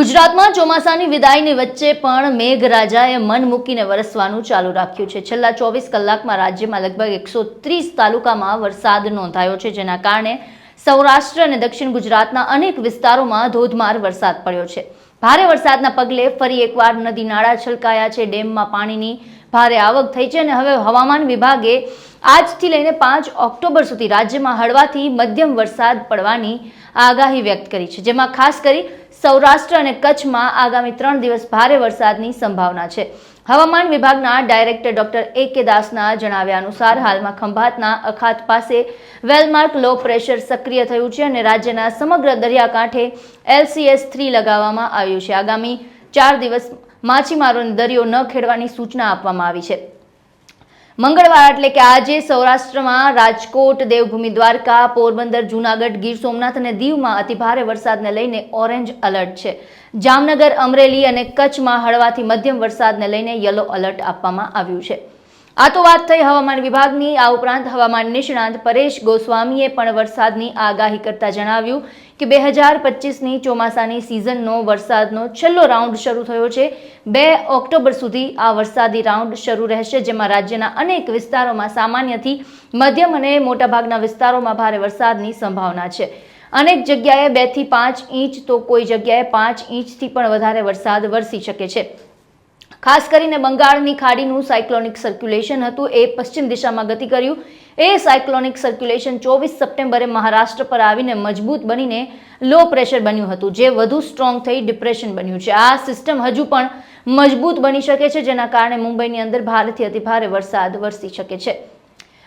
ગુજરાતમાં ચોમાસાની વિદાયની વચ્ચે પણ મેઘરાજાએ મન મૂકીને વરસવાનું ચાલુ રાખ્યું છે. છેલ્લા ચોવીસ કલાકમાં રાજ્યમાં લગભગ એકસો ત્રીસ તાલુકામાં વરસાદ નોંધાયો છે, જેના કારણે સૌરાષ્ટ્ર અને દક્ષિણ ગુજરાતના અનેક વિસ્તારોમાં ધોધમાર વરસાદ પડ્યો છે. ભારે વરસાદના પગલે ફરી એકવાર નદી નાળા છલકાયા છે. ડેમમાં પાણીની ભારે આવક થઈ છે અને હવે હવામાન વિભાગે આજથી લઈને પાંચ ઓક્ટોબર સુધી રાજ્યમાં હળવાથી મધ્યમ વરસાદ પડવાની આગાહી વ્યક્ત કરી છે, જેમાં ખાસ કરી સૌરાષ્ટ્ર અને કચ્છમાં આગામી ત્રણ દિવસ ભારે વરસાદની સંભાવના છે. હવામાન વિભાગના ડાયરેક્ટર ડોક્ટર એ કે દાસના જણાવ્યા અનુસાર હાલમાં ખંભાતના અખાત પાસે વેલમાર્ક લો પ્રેશર સક્રિય થયું છે અને રાજ્યના સમગ્ર દરિયાકાંઠે એલસીએસ થ્રી લગાવવામાં આવ્યું છે. આગામી ચાર દિવસ માછીમારોને દરિયો ન ખેડવાની સૂચના આપવામાં આવી છે. મંગળવાર એટલે કે આજે સૌરાષ્ટ્રમાં રાજકોટ, દેવભૂમિ, દ્વારકા, પોરબંદર, જૂનાગઢ, ગીર સોમનાથ અને દીવમાં અતિભારે વરસાદને લઈને ઓરેન્જ એલર્ટ છે. જામનગર, અમરેલી અને કચ્છમાં હળવાથી મધ્યમ વરસાદને લઈને યલો એલર્ટ આપવામાં આવ્યું છે. આ તો વાત થઈ હવામાન વિભાગની. આ ઉપરાંત હવામાન નિષ્ણાંત પરેશ ગોસ્વામીએ પણ વરસાદની આગાહી કરતા જણાવ્યું કે બે હજાર પચીસની ચોમાસાની સિઝનનો વરસાદનો છેલ્લો રાઉન્ડ શરૂ થયો છે. બે ઓક્ટોબર સુધી આ વરસાદી રાઉન્ડ શરૂ રહેશે, જેમાં રાજ્યના અનેક વિસ્તારોમાં સામાન્યથી મધ્યમ અને મોટાભાગના વિસ્તારોમાં ભારે વરસાદની સંભાવના છે. અનેક જગ્યાએ બેથી પાંચ ઇંચ તો કોઈ જગ્યાએ પાંચ ઇંચથી પણ વધારે વરસાદ વરસી શકે છે. ખાસ કરીને બંગાળની ખાડીનું સાયક્લોનિક સર્ક્યુલેશન હતું, એ પશ્ચિમ દિશામાં ગતિ કર્યું. એ સાયક્લોનિક સર્ક્યુલેશન ચોવીસ સપ્ટેમ્બરે મહારાષ્ટ્ર પર આવીને મજબૂત બનીને લો પ્રેશર બન્યું હતું, જે વધુ સ્ટ્રોંગ થઈ ડિપ્રેશન બન્યું છે. આ સિસ્ટમ હજુ પણ મજબૂત બની શકે છે, જેના કારણે મુંબઈની અંદર ભારેથી અતિભારે વરસાદ વરસી શકે છે.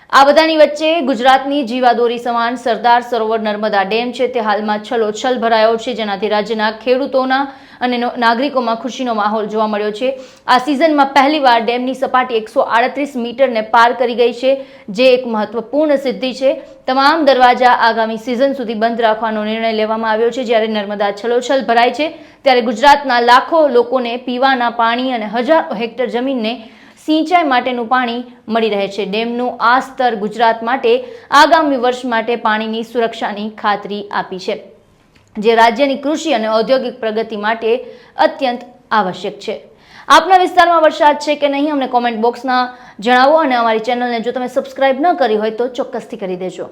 આ બધાની વચ્ચે ગુજરાતની જીવાદોરી સમાન સરદાર સરોવર નર્મદા ડેમ છે, તે હાલમાં છલોછલ ભરાયો છે, જેનાથી રાજ્યના ખેડૂતોના અને નાગરિકોમાં ખુશીનો માહોલ જોવા મળ્યો છે. આ સિઝનમાં પહેલીવાર ડેમની સપાટી એકસો આડત્રીસ મીટરને પાર કરી ગઈ છે, જે એક મહત્વપૂર્ણ સિદ્ધિ છે. તમામ દરવાજા આગામી સિઝન સુધી બંધ રાખવાનો નિર્ણય લેવામાં આવ્યો છે. જ્યારે નર્મદા છલોછલ ભરાય છે, ત્યારે ગુજરાતના લાખો લોકોને પીવાના પાણી અને હજારો હેક્ટર જમીનને સિંચાઈ માટેનું પાણી મળી રહે છે. ડેમનું આ સ્તર ગુજરાત માટે આગામી વર્ષ માટે પાણીની સુરક્ષાની ખાતરી આપી છે. જે રાજ્યની કૃષિ અને ઔદ્યોગિક પ્રગતિ માટે અત્યંત આવશ્યક છે. આપના વિસ્તારમાં વરસાદ છે કે નહીં, અમને કોમેન્ટ બોક્સમાં જણાવો અને અમારી ચેનલને જો તમે સબસ્ક્રાઇબ ન કરી હોય તો ચોક્કસથી કરી દેજો.